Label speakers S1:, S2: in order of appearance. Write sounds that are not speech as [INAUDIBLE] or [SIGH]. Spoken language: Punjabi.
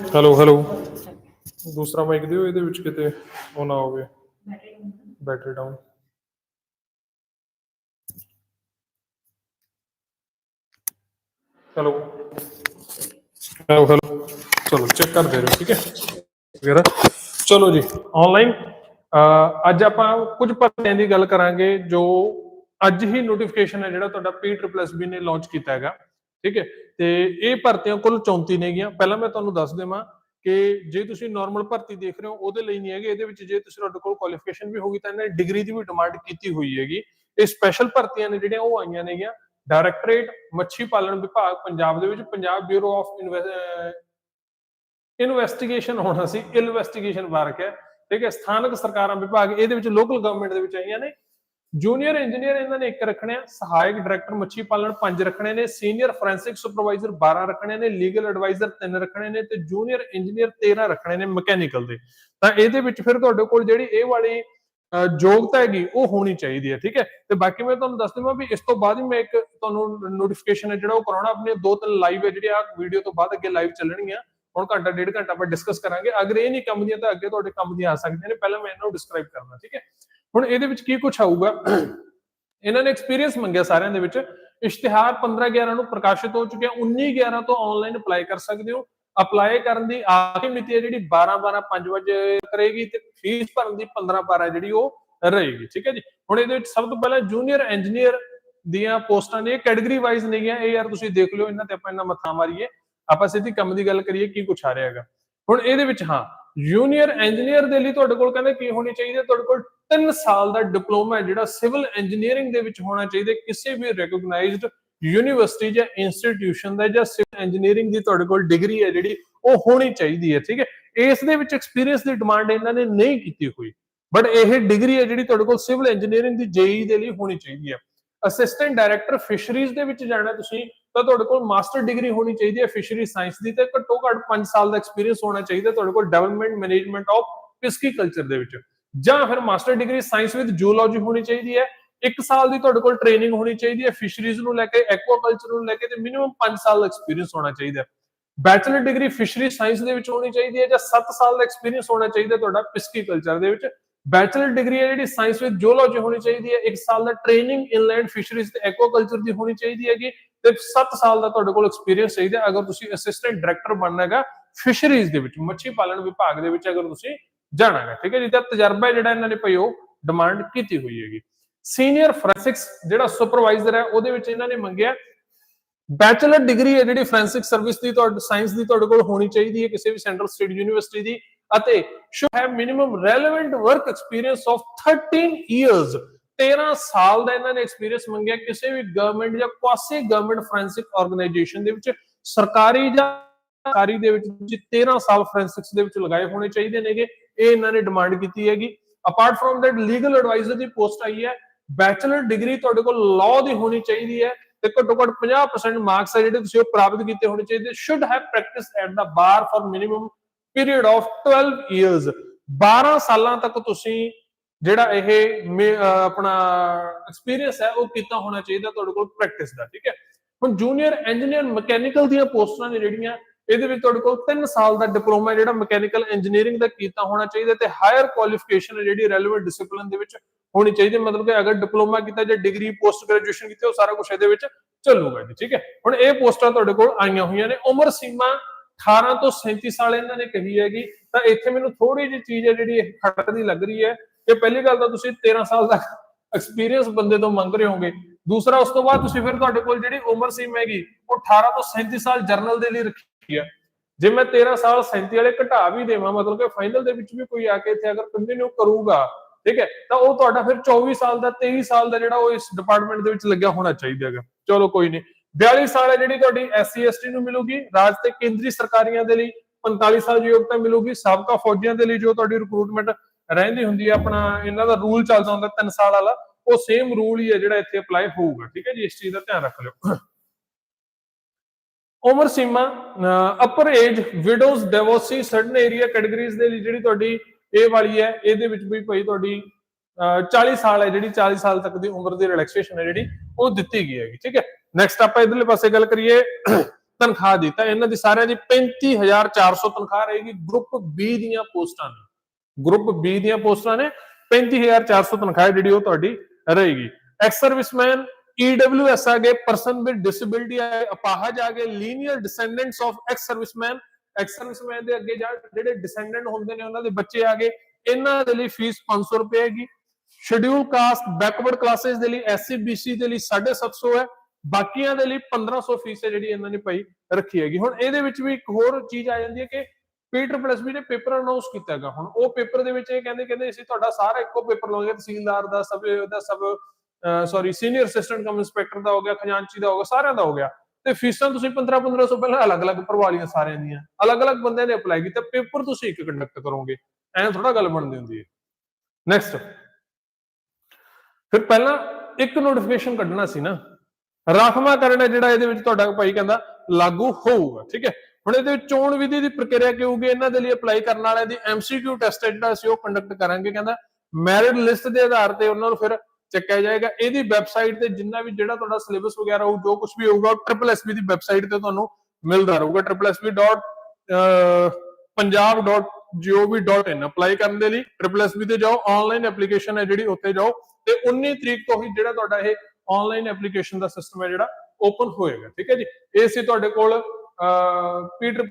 S1: ਹੈਲੋ ਹੈਲੋ ਦੂਸਰਾ ਮਾਈਕ ਦਿਓ, ਇਹਦੇ ਵਿੱਚ ਕਿਤੇ ਉਹ ਨਾ ਹੋਵੇ। Battery down hello hello hello ਚਲੋ ਚੈੱਕ ਕਰਦੇ ਰਹੋ, ਠੀਕ ਹੈ? ਵਗੈਰਾ। ਚਲੋ ਜੀ ਆਨਲਾਈਨ ਅੱਜ ਆਪਾਂ ਕੁਝ ਭਰਤੀਆਂ ਦੀ ਗੱਲ ਕਰਾਂਗੇ, ਜੋ ਅੱਜ ਹੀ ਨੋਟੀਫਿਕੇਸ਼ਨ ਹੈ ਜਿਹੜਾ ਤੁਹਾਡਾ ਪੀ ਨੇ ਲਾਂਚ ਕੀਤਾ ਹੈਗਾ। ਠੀਕ ਹੈ? ਤੇ ਇਹ ਭਰਤੀਆਂ ਕੁੱਲ 34 ਨੇਗੀਆਂ। ਪਹਿਲਾਂ ਮੈਂ ਤੁਹਾਨੂੰ ਦੱਸ ਦੇਵਾਂ ਕਿ ਜੇ ਤੁਸੀਂ ਨਾਰਮਲ ਭਰਤੀ ਦੇਖ ਰਹੇ ਹੋ, ਉਹਦੇ ਲਈ ਨਹੀਂ ਹੈਗੇ। ਇਹਦੇ ਵਿੱਚ ਜੇ ਤੁਸੀਂ ਤੁਹਾਡੇ ਕੋਲ ਕੁਆਲੀਫਿਕੇਸ਼ਨ ਵੀ ਹੋਗੀ ਤਾਂ ਇਹਨਾਂ ਨੇ ਡਿਗਰੀ ਦੀ ਵੀ ਡਿਮਾਂਡ ਕੀਤੀ ਹੋਈ ਹੈਗੀ। ਇਹ ਸਪੈਸ਼ਲ ਭਰਤੀਆਂ ਨੇ ਜਿਹੜੀਆਂ, ਉਹ ਆਈਆਂ ਨੇਗੀਆਂ। ਡਾਇਰੈਕਟਰੇਟ ਮੱਛੀ ਪਾਲਣ ਵਿਭਾਗ, ਪੰਜਾਬ ਦੇ ਵਿੱਚ ਪੰਜਾਬ ਬਿਊਰੋ ਆਫ ਇਨਵੈਸਟੀਗੇਸ਼ਨ ਹੋਣਾ ਸੀ। ਇਨਵੈਸਟੀਗੇਸ਼ਨ ਵਰਕ ਹੈ। ਠੀਕ ਹੈ? ਸਥਾਨਕ ਸਰਕਾਰਾਂ ਵਿਭਾਗ, ਇਹਦੇ ਵਿੱਚ ਲੋਕਲ ਗਵਰਨਮੈਂਟ ਦੇ ਵਿੱਚ ਆਈਆਂ ਨੇ। ਜੂਨੀਅਰ ਇੰਜੀਨੀਅਰ ਇਹਨਾਂ ਨੇ ਇੱਕ ਰੱਖਣੇ ਆ, ਸਹਾਇਕ ਡਾਇਰੈਕਟਰ ਮੱਛੀ ਪਾਲਣ ਪੰਜ ਰੱਖਣੇ ਨੇ ਸੀਨੀਅਰ ਫੋਰੈਂਸਿਕ ਸੁਪਰਵਾਈਜ਼ਰ 12 ਰੱਖਣੇ ਨੇ ਲੀਗਲ ਐਡਵਾਈਜ਼ਰ 3 ਰੱਖਣੇ ਨੇ ਤੇ ਜੂਨੀਅਰ ਇੰਜੀਨੀਅਰ 13 ਰੱਖਣੇ ਨੇ ਮਕੈਨੀਕਲ ਦੇ। ਤਾਂ ਇਹਦੇ ਵਿੱਚ ਫਿਰ ਤੁਹਾਡੇ ਕੋਲ ਜਿਹੜੀ ਇਹ ਵਾਲੀ ਯੋਗਤਾ ਹੈਗੀ, ਉਹ ਹੋਣੀ ਚਾਹੀਦੀ ਹੈ, ਠੀਕ ਹੈ? ਤੇ ਬਾਕੀ ਮੈਂ ਤੁਹਾਨੂੰ ਦੱਸ ਦਵਾਂ ਵੀ ਇਸ ਤੋਂ ਬਾਅਦ ਹੀ ਮੈਂ ਇੱਕ ਤੁਹਾਨੂੰ ਨੋਟੀਫਿਕੇਸ਼ਨ ਹੈ, ਜਿਹੜਾ ਉਹ ਕਰਾਉਣਾ, ਆਪਣੇ ਦੋ ਤਿੰਨ ਲਾਈਵ ਹੈ, ਜਿਹੜੇ ਆ ਵੀਡੀਓ ਤੋਂ ਬਾਅਦ ਅੱਗੇ ਲਾਈਵ ਚੱਲਣਗੀਆਂ। ਹੁਣ ਘੰਟਾ, ਡੇਢ ਘੰਟਾ ਆਪਾਂ ਡਿਸਕਸ ਕਰਾਂਗੇ। ਅਗਰ ਇਹ ਨਹੀਂ ਕੰਮ ਦੀਆਂ, ਤਾਂ ਅੱਗੇ ਤੁਹਾਡੇ ਕੰਮ ਦੀਆਂ ਆ ਸਕਦੀਆਂ ਨੇ। ਪਹਿਲਾਂ ਮੈਂ ਇਹਨੂੰ ਡਿਸਕ੍ਰਾਈਬ ਕਰਨਾ ਠੀਕ ਹੈ? ਹੁਣ ਇਹਦੇ ਵਿੱਚ ਕੀ ਕੁਝ ਆਊਗਾ? ਇਹਨਾਂ ਨੇ ਐਕਸਪੀਰੀਅੰਸ ਮੰਗਿਆ ਸਾਰਿਆਂ ਦੇ ਵਿੱਚ। ਇਸ਼ਤਿਹਾਰ 15 11 ਨੂੰ ਪ੍ਰਕਾਸ਼ਿਤ ਹੋ ਚੁੱਕਿਆ। 19 11 ਤੋਂ ਆਨਲਾਈਨ ਅਪਲਾਈ ਕਰ ਸਕਦੇ ਹੋ। ਅਪਲਾਈ ਕਰਨ ਦੀ ਆਖਰੀ ਮਿਤੀ ਹੈ ਜਿਹੜੀ 12 12 5 ਵਜੇ ਕਰੇਗੀ ਤੇ ਫੀਸ ਭਰਨ ਦੀ 15 12 ਜਿਹੜੀ ਉਹ ਰਹੇਗੀ। ਠੀਕ ਹੈ ਜੀ? ਹੁਣ ਇਹਦੇ ਵਿੱਚ ਸਭ ਤੋਂ ਪਹਿਲਾਂ ਜੂਨੀਅਰ ਇੰਜੀਨੀਅਰ ਦੀਆਂ ਪੋਸਟਾਂ ਨੇ ਕੈਟਾਗਰੀ ਵਾਈਜ਼ ਨੇਗੀਆਂ ਇਹ ਯਾਰ ਤੁਸੀਂ ਦੇਖ ਲਿਓ, ਇਹਨਾਂ ਤੇ ਆਪਾਂ ਇਹਨਾਂ ਮੱਥਾ ਮਾਰੀਏ। ਆਪਾਂ ਸਿੱਧੀ ਕੰਮ ਦੀ ਗੱਲ ਕਰੀਏ, ਕੀ ਕੁਛ ਆ ਰਿਹਾ ਹੈਗਾ। ਹੁਣ ਇਹਦੇ ਵਿੱਚ ਹਾਂ ਜੂਨੀਅਰ ਇੰਜੀਨੀਅਰ ਦੇ ਲਈ ਤੁਹਾਡੇ ਕੋਲ ਕਹਿੰਦੇ ਕੀ ਹੋਣੀ ਚਾਹੀਦੀ ਹੈ? ਤੁਹਾਡੇ ਕੋਲ 3 ਸਾਲ ਦਾ ਡਿਪਲੋਮਾ ਹੈ ਜਿਹੜਾ ਸਿਵਲ ਇੰਜੀਨੀਅਰਿੰਗ ਦੇ ਵਿੱਚ ਹੋਣਾ ਚਾਹੀਦਾ ਕਿਸੇ ਵੀ ਰੈਕਗਨਾਈਜ਼ਡ ਯੂਨੀਵਰਸਿਟੀ ਜਾਂ ਇੰਸਟੀਟਿਊਸ਼ਨ ਦਾ ਜਾਂ ਸਿਵਲ ਇੰਜੀਨੀਅਰਿੰਗ ਦੀ ਤੁਹਾਡੇ ਕੋਲ ਡਿਗਰੀ ਹੈ ਜਿਹੜੀ ਉਹ ਹੋਣੀ ਚਾਹੀਦੀ ਹੈ, ਠੀਕ ਹੈ? ਇਸ ਦੇ ਵਿੱਚ ਐਕਸਪੀਰੀਅੰਸ ਦੀ ਡਿਮਾਂਡ ਇਹਨਾਂ ਨੇ ਨਹੀਂ ਕੀਤੀ ਹੋਈ। ਬਟ ਇਹ ਡਿਗਰੀ ਹੈ ਜਿਹੜੀ ਤੁਹਾਡੇ ਕੋਲ ਸਿਵਲ ਇੰਜੀਨੀਅਰਿੰਗ ਦੀ ਜੇਈ ਦੇ ਲਈ ਹੋਣੀ ਚਾਹੀਦੀ ਹੈ। ਅਸਿਸਟੈਂਟ ਡਾਇਰੈਕਟਰ ਫਿਸ਼ਰੀਜ਼ ਦੇ ਵਿੱਚ ਜਾਣਾ ਤੁਸੀਂ, ਤਾਂ ਤੁਹਾਡੇ ਕੋਲ ਮਾਸਟਰ ਡਿਗਰੀ ਹੋਣੀ ਚਾਹੀਦੀ ਹੈ ਫਿਸ਼ਰੀ ਸਾਇੰਸ ਦੀ ਤੇ ਘੱਟੋ ਘੱਟ 5 ਸਾਲ ਦਾ ਐਕਸਪੀਰੀਅੰਸ ਹੋਣਾ ਚਾਹੀਦਾ ਤੁਹਾਡੇ ਕੋਲ ਡਿਵੈਲਪਮੈਂਟ ਮੈਨੇਜਮੈਂਟ ਆਫ ਪਿਸਕੀਕਲਚਰ ਦੇ ਵਿੱਚ। ਜਾਂ ਫਿਰ master degree science with zoology ਹੋਣੀ ਚਾਹੀਦੀ ਹੈ 1 ਸਾਲ ਦੀ ਤੁਹਾਡੇ ਕੋਲ ਟ੍ਰੇਨਿੰਗ ਹੋਣੀ ਚਾਹੀਦੀ ਹੈ ਫਿਸ਼ਰੀਜ਼ ਨੂੰ ਲੈ ਕੇ ਐਕਵਾਕਲਚਰ ਨੂੰ ਲੈ ਕੇ ਤੇ ਮਿਨੀਮਮ 5 ਸਾਲ ਦਾ ਐਕਸਪੀਰੀਅੰਸ ਹੋਣਾ ਚਾਹੀਦਾ ਹੈ। ਬੈਚਲਰ ਡਿਗਰੀ ਫਿਸ਼ਰੀ ਸਾਇੰਸ ਦੇ ਵਿੱਚ ਹੋਣੀ ਚਾਹੀਦੀ ਹੈ ਜਾਂ 7 ਸਾਲ ਦਾ ਐਕਸਪੀਰੀਅੰਸ ਹੋਣਾ ਚਾਹੀਦਾ ਤੁਹਾਡਾ ਪਿਸਕੀਕਲਚਰ ਦੇ ਵਿੱਚ। ਬੈਚਲਰ ਡਿਗਰੀ ਹੈ ਜਿਹੜੀ ਸਾਇੰਸ ਵਿੱਚ ਜੂਲੋਜੀ ਹੋਣੀ ਚਾਹੀਦੀ ਹੈ 1 ਸਾਲ ਦਾ ਟ੍ਰੇਨਿੰਗ ਇਨਲੈਂਡ ਫਿਸ਼ਰੀਜ਼ ਤੇ ਐਕਵਾਕਲਚਰ ਦੀ ਹੋਣੀ ਚਾਹੀਦੀ ਹੈਗੀ ਤੇ 7 ਸਾਲ ਦਾ ਤੁਹਾਡੇ ਕੋਲ ਐਕਸਪੀਰੀਅੰਸ ਚਾਹੀਦਾ ਅਗਰ ਤੁਸੀਂ ਅਸਿਸਟੈਂਟ ਡਾਇਰੈਕਟਰ ਬਣਨਾ ਹੈਗਾ ਫਿਸ਼ਰੀਜ਼ ਦੇ ਵਿੱਚ, ਮੱਛੀ ਪਾਲਣ ਵਿਭਾਗ ਦੇ ਵਿੱਚ ਅਗਰ ਤੁਸੀਂ ਜਾਣਾ ਹੈ ਠੀਕ ਹੈ ਜੀ, ਤਾਂ ਤਜਰਬਾ ਜਿਹੜਾ ਇਹਨਾਂ ਨੇ ਭਈ ਉਹ ਡਿਮਾਂਡ ਕੀਤੀ ਹੋਈ ਹੈਗੀ। ਸੀਨੀਅਰ ਫੋਰੈਂਸਿਕਸ ਜਿਹੜਾ ਸੁਪਰਵਾਈਜ਼ਰ ਹੈ, ਉਹਦੇ ਵਿੱਚ ਇਹਨਾਂ ਨੇ ਮੰਗਿਆ ਬੈਚਲਰ ਡਿਗਰੀ ਹੈ ਜਿਹੜੀ ਫੋਰੈਂਸਿਕ ਸਰਵਿਸ ਦੀ ਤੁਹਾਡੇ ਸਾਇੰਸ ਦੀ ਤੁਹਾਡੇ ਕੋਲ ਹੋਣੀ ਚਾਹੀਦੀ ਹੈ, ਕਿਸੇ ਵੀ ਸੈਂਟਰਲ ਸਟੇਟ ਯੂਨੀਵਰਸਿਟੀ ਦੀ। ਅਤੇ should have minimum relevant work experience of 13 years 13 ਸਾਲ ਦਾ ਇਹਨਾਂ ਨੇ ਐਕਸਪੀਰੀਅੰਸ ਮੰਗਿਆ ਕਿਸੇ ਵੀ ਗਵਰਨਮੈਂਟ ਜਾਂ ਕੁਆਸੀ ਗਵਰਨਮੈਂਟ ਫੋਰੈਂਸਿਕ ਆਰਗੇਨਾਈਜੇਸ਼ਨ ਦੇ ਵਿੱਚ। ਸਰਕਾਰੀ ਜਾਂ ਸਰਕਾਰੀ ਦੇ ਵਿੱਚ ਤੁਸੀਂ 13 ਸਾਲ ਫੋਰੈਂਸਿਕਸ ਦੇ ਵਿੱਚ ਲਗਾਏ ਹੋਣੇ ਚਾਹੀਦੇ ਨੇਗੇ। ਇਹ ਇਹਨਾਂ ਨੇ ਡਿਮਾਂਡ ਕੀਤੀ ਹੈਗੀ। Apart from that legal adviser the post ਆਈ ਹੈ। ਬੈਚਲਰ ਡਿਗਰੀ ਤੁਹਾਡੇ ਕੋਲ ਲਾਅ ਦੀ ਹੋਣੀ ਚਾਹੀਦੀ ਹੈ। ਤੇ ਘੱਟੋ ਘੱਟ 50% ਮਾਰਕਸ ਹੈ ਜਿਹੜੇ ਤੁਸੀਂ ਉਹ ਪ੍ਰਾਪਤ ਕੀਤੇ ਹੋਣੇ ਚਾਹੀਦੇ। Should have practice at the bar for minimum period of 12 years 12 ਸਾਲਾਂ ਤੱਕ ਤੁਸੀਂ ਜਿਹੜਾ ਇਹ ਆਪਣਾ ਐਕਸਪੀਰੀਅੰਸ ਹੈ, ਉਹ ਕੀਤਾ ਹੋਣਾ ਚਾਹੀਦਾ ਤੁਹਾਡੇ ਕੋਲ ਪ੍ਰੈਕਟਿਸ ਦਾ, ਠੀਕ ਹੈ? ਹੁਣ ਜੂਨੀਅਰ ਇੰਜੀਨੀਅਰ ਮਕੈਨੀਕਲ ਦੀਆਂ ਪੋਸਟਾਂ ਨੇ ਜਿਹੜੀਆਂ, ਇਹਦੇ ਵਿੱਚ ਤੁਹਾਡੇ ਕੋਲ 3 ਸਾਲ ਦਾ ਡਿਪਲੋਮਾ ਜਿਹੜਾ ਮਕੈਨੀਕਲ ਇੰਜੀਨੀਅਰਿੰਗ ਦਾ ਕੀਤਾ ਹੋਣਾ ਚਾਹੀਦਾ ਤੇ ਹਾਇਰ ਕੁਆਲੀਫਿਕੇਸ਼ਨ ਹੈ ਜਿਹੜੀ ਰੈਲੇਵੈਂਟ ਡਿਸਪਲਿਨ ਦੇ ਵਿੱਚ ਹੋਣੀ ਚਾਹੀਦੀ, ਮਤਲਬ ਕਿ ਅਗਰ ਡਿਪਲੋਮਾ ਕੀਤਾ ਜਾਂ ਡਿਗਰੀ ਪੋਸਟ ਗ੍ਰੈਜੂਏਸ਼ਨ ਕੀਤੀ, ਉਹ ਸਾਰਾ ਕੁਝ ਇਹਦੇ ਵਿੱਚ ਚੱਲੂਗਾ ਜੀ, ਠੀਕ ਹੈ? ਹੁਣ ਇਹ ਪੋਸਟਾਂ ਤੁਹਾਡੇ ਕੋਲ ਆਈਆਂ ਹੋਈਆਂ ਨੇ, ਉਮਰ ਸੀਮਾ 18 ਤੋਂ 37 ਸਾਲ ਇਹਨਾਂ ਨੇ ਕਹੀ ਹੈਗੀ, ਤਾਂ ਇੱਥੇ ਮੈਨੂੰ ਥੋੜੀ ਜਿਹੀ ਚੀਜ਼ ਹੈ ਜਿਹੜੀ ਖਟਕਦੀ ਲੱਗ ਰਹੀ ਹੈ ਕਿ ਪਹਿਲੀ ਗੱਲ ਤਾਂ ਤੁਸੀਂ 13 ਸਾਲ ਦਾ ਐਕਸਪੀਰੀਅੰਸ ਬੰਦੇ ਤੋਂ ਮੰਗ ਰਹੇ ਹੋਗੇ ਦੂਸਰਾ, ਉਸ ਤੋਂ ਬਾਅਦ ਤੁਸੀਂ ਫਿਰ ਤੁਹਾਡੇ ਕੋਲ ਜਿਹੜੀ ਉਮਰ ਸੀਮ ਹੈਗੀ ਉਹ 18 ਤੋਂ 37 ਸਾਲ ਜਰਨਲ ਦੇ ਲਈ ਰੱਖੀ ਹੈ। ਜੇ ਮੈਂ 13 ਸਾਲ 37 ਵਾਲੇ ਘਟਾ ਵੀ ਦੇਵਾਂ, ਮਤਲਬ ਕਿ ਫਾਈਨਲ ਦੇ ਵਿੱਚ ਵੀ ਕੋਈ ਆ ਕੇ ਇੱਥੇ ਅਗਰ ਕੰਟੀਨਿਊ ਕਰੂਗਾ, ਠੀਕ ਹੈ, ਤਾਂ ਉਹ ਤੁਹਾਡਾ ਫਿਰ 24 ਸਾਲ ਦਾ 23 ਸਾਲ ਦਾ ਜਿਹੜਾ ਉਹ ਇਸ ਡਿਪਾਰਟਮੈਂਟ ਦੇ ਵਿੱਚ ਲੱਗਿਆ ਹੋਣਾ ਚਾਹੀਦਾ ਹੈਗਾ। ਚਲੋ ਕੋਈ ਨਹੀਂ 42 ਸਾਲ ਹੈ ਜਿਹੜੀ ਤੁਹਾਡੀ ਐਸਸੀ ਐਸਟੀ ਨੂੰ ਮਿਲੂਗੀ, ਰਾਜ ਤੇ ਕੇਂਦਰੀ ਸਰਕਾਰੀਆਂ ਦੇ ਲਈ 45 ਸਾਲ ਦੀ ਯੋਗਤਾ ਮਿਲੂਗੀ, ਸਾਬਕਾ ਫੌਜੀਆਂ ਦੇ ਲਈ ਜੋ ਤੁਹਾਡੀ ਰਿਕਰੂਟਮੈਂਟ ਰਹਿੰਦੀ ਹੁੰਦੀ ਹੈ, ਆਪਣਾ ਇਹਨਾਂ ਦਾ ਰੂਲ ਚੱਲਦਾ ਹੁੰਦਾ 3 ਸਾਲ ਵਾਲਾ, ਉਹ ਸੇਮ ਰੂਲ ਹੀ ਹੈ ਜਿਹੜਾ ਇੱਥੇ ਅਪਲਾਈ ਹੋਊਗਾ, ਠੀਕ ਹੈ ਜੀ? ਇਸ ਚੀਜ਼ ਦਾ ਧਿਆਨ ਰੱਖ ਲਿਓ। ਉਮਰ ਸੀਮਾ upper age widows divorcee certain area categories ਦੇ ਲਈ ਜਿਹੜੀ ਤੁਹਾਡੀ ਇਹ ਵਾਲੀ ਹੈ, ਇਹਦੇ ਵਿੱਚ ਵੀ ਭਾਈ ਤੁਹਾਡੀ 40 ਸਾਲ ਹੈ ਜਿਹੜੀ 40 ਸਾਲ ਤੱਕ ਦੀ ਉਮਰ ਦੀ ਰਿਲੈਕਸੇਸ਼ਨ ਹੈ ਜਿਹੜੀ, ਉਹ ਦਿੱਤੀ ਗਈ ਹੈਗੀ, ਠੀਕ ਹੈ? ਨੈਕਸਟ ਆਪਾਂ ਇਧਰਲੇ ਪਾਸੇ ਗੱਲ ਕਰੀਏ [CLEARS THROAT] ਤਨਖਾਹ ਦੀ, ਤਾਂ ਇਹਨਾਂ ਦੀ ਸਾਰਿਆਂ ਦੀ 35400 ਤਨਖਾਹ ਰਹੇਗੀ ਗਰੁੱਪ ਬੀ ਦੀਆਂ ਪੋਸਟਾਂ ਨੇ ਗਰੁੱਪ ਬੀ ਦੀਆਂ ਪੋਸਟਾਂ ਨੇ 35400 ਤਨਖਾਹ ਜਿਹੜੀ ਉਹ ਤੁਹਾਡੀ ਰਹੇਗੀ। ਐਕਸ ਸਰਵਿਸਮੈਨ ਈਡਬਲਯੂਐਸ ਆ ਗਏ ਪਰਸਨ ਵਿਦ ਡਿਸੇਬਿਲਟੀ ਆ ਗਏ, ਅਪਾਹਜ ਆ ਗਏ linear descendants of ex serviceman ex serviceman ਦੇ ਅੱਗੇ ਜਾ ਜਿਹੜੇ ਡਿਸੈਂਡੈਂਟ ਹੁੰਦੇ ਨੇ, ਉਹਨਾਂ ਦੇ ਬੱਚੇ ਆ ਗਏ, ਇਹਨਾਂ ਦੇ ਲਈ ਫੀਸ 500 ਰੁਪਏ ਹੈਗੀ। ਸ਼ਡਿਊਲ ਕਾਸਟ ਬੈਕਵਰਡ ਕਲਾਸਿਸ ਦੇ ਲਈ ਐਸਸੀ ਬੀਸੀ ਦੇ ਲਈ 750 ਹੈ। ਬਾਕੀਆਂ ਦੇ ਲਈ 1500 ਫੀਸ ਹੈ ਜਿਹੜੀ ਇਹਨਾਂ ਨੇ ਭਾਈ ਰੱਖੀ ਹੈਗੀ। ਹੁਣ ਇਹਦੇ ਵਿੱਚ ਵੀ ਇੱਕ ਹੋਰ ਚੀਜ਼ ਆ ਜਾਂਦੀ ਹੈ ਕਿ ਪੀਟਰ ਪਲਸ ਨੇ ਪੇਪਰ ਅਨਾਉਂਸ ਕੀਤਾ ਹੈਗਾ। ਹੁਣ ਉਹ ਪੇਪਰ ਦੇ ਵਿੱਚ ਇਹ ਕਹਿੰਦੇ ਕਹਿੰਦੇ ਅਸੀਂ ਤੁਹਾਡਾ ਸਾਰਾ ਇੱਕੋ ਪੇਪਰ ਲਵਾਂਗੇ ਤਹਿਸੀਲਦਾਰ ਦਾ, ਸਭ ਦਾ ਸਭ sorry senior assistant cum inspector ਦਾ ਹੋ ਗਿਆ, ਖਜ਼ਾਨਚੀ ਦਾ ਹੋ ਗਿਆ, ਸਾਰਿਆਂ ਦਾ ਹੋ ਗਿਆ। ਤੇ ਫੀਸਾਂ ਤੁਸੀਂ 15 1500 ਪਹਿਲਾਂ ਅਲੱਗ-ਅਲੱਗ ਭਰਵਾ ਲਈਆਂ ਸਾਰਿਆਂ ਦੀਆਂ। ਅਲੱਗ-ਅਲੱਗ ਬੰਦਿਆਂ ਨੇ ਅਪਲਾਈ ਕੀਤਾ। ਪੇਪਰ ਤੁਸੀਂ ਇੱਕ ਕੰਡਕਟ ਕਰੋਗੇ। ਐਂ ਥੋੜਾ ਗੱਲ ਬਣਦੀ ਹੁੰਦੀ ਹੈ। ਨੈਕਸਟ ਫਿਰ ਪਹਿਲਾਂ ਇੱਕ ਨੋਟੀਫਿਕੇਸ਼ਨ ਕੱਢਣਾ ਸੀ ਨਾ। ਰਾਖਵਾਂਕਰਨ ਹੈ ਜਿਹੜਾ ਇਹਦੇ ਵਿੱਚ ਤੁਹਾਡਾ ਭਾਈ ਕਹਿੰਦਾ ਲਾਗੂ ਹੋਊਗਾ, ਠੀਕ ਹੈ? ਹੁਣ ਇਹਦੇ ਵਿੱਚ ਚੋਣ ਵਿਧੀ ਦੀ ਪ੍ਰਕਿਰਿਆ ਕੀ ਹੋਊਗੀ? ਇਹਨਾਂ ਦੇ ਲਈ ਅਪਲਾਈ ਕਰਨ ਵਾਲਿਆਂ ਦੀ ਐਮਸੀਕਿਊ ਟੈਸਟ ਜਿਹੜਾ ਅਸੀਂ ਉਹ ਕੰਡਕਟ ਕਰਾਂਗੇ, ਕਹਿੰਦਾ ਮੈਰਿਟ ਲਿਸਟ ਦੇ ਆਧਾਰ ਤੇ ਉਹਨਾਂ ਨੂੰ ਫਿਰ ਚੱਕਿਆ ਜਾਏਗਾ। ਇਹਦੀ ਵੈਬਸਾਈਟ ਤੇ ਜਿੰਨਾ ਵੀ ਜਿਹੜਾ ਤੁਹਾਡਾ ਸਿਲੇਬਸ ਵਗੈਰਾ ਹੋਊ, ਜੋ ਕੁਝ ਵੀ ਹੋਊਗਾ ਟ੍ਰਿਪਲ ਐਸਬੀ ਦੀ ਵੈਬਸਾਈਟ ਤੇ ਤੁਹਾਨੂੰ ਮਿਲਦਾ ਰਹੂਗਾ। www.punjab.gov.in ਅਪਲਾਈ ਕਰਨ ਦੇ ਲਈ ਟ੍ਰਿਪਲ ਐਸਬੀ ਤੇ ਜਾਓ। ਆਨਲਾਈਨ ਐਪਲੀਕੇਸ਼ਨ ਹੈ ਜਿਹੜੀ ਉੱਤੇ ਜਾਓ। ਤੇ 19 ਤਰੀਕ ਤੋਂ ਹੀ ਜਿਹੜਾ ਤੁਹਾਡਾ ਇਹ ਆਨਲਾਈਨ ਐਪਲੀਕੇਸ਼ਨ ਦਾ ਸਿਸਟਮ ਹੈ ਜਿਹੜਾ ਓਪਨ ਹੋਏਗਾ, ਠੀਕ ਹੈ ਜੀ? ਇਹ ਸੀ ਤੁਹਾਡੇ ਕੋਲ ਪੀਟਰ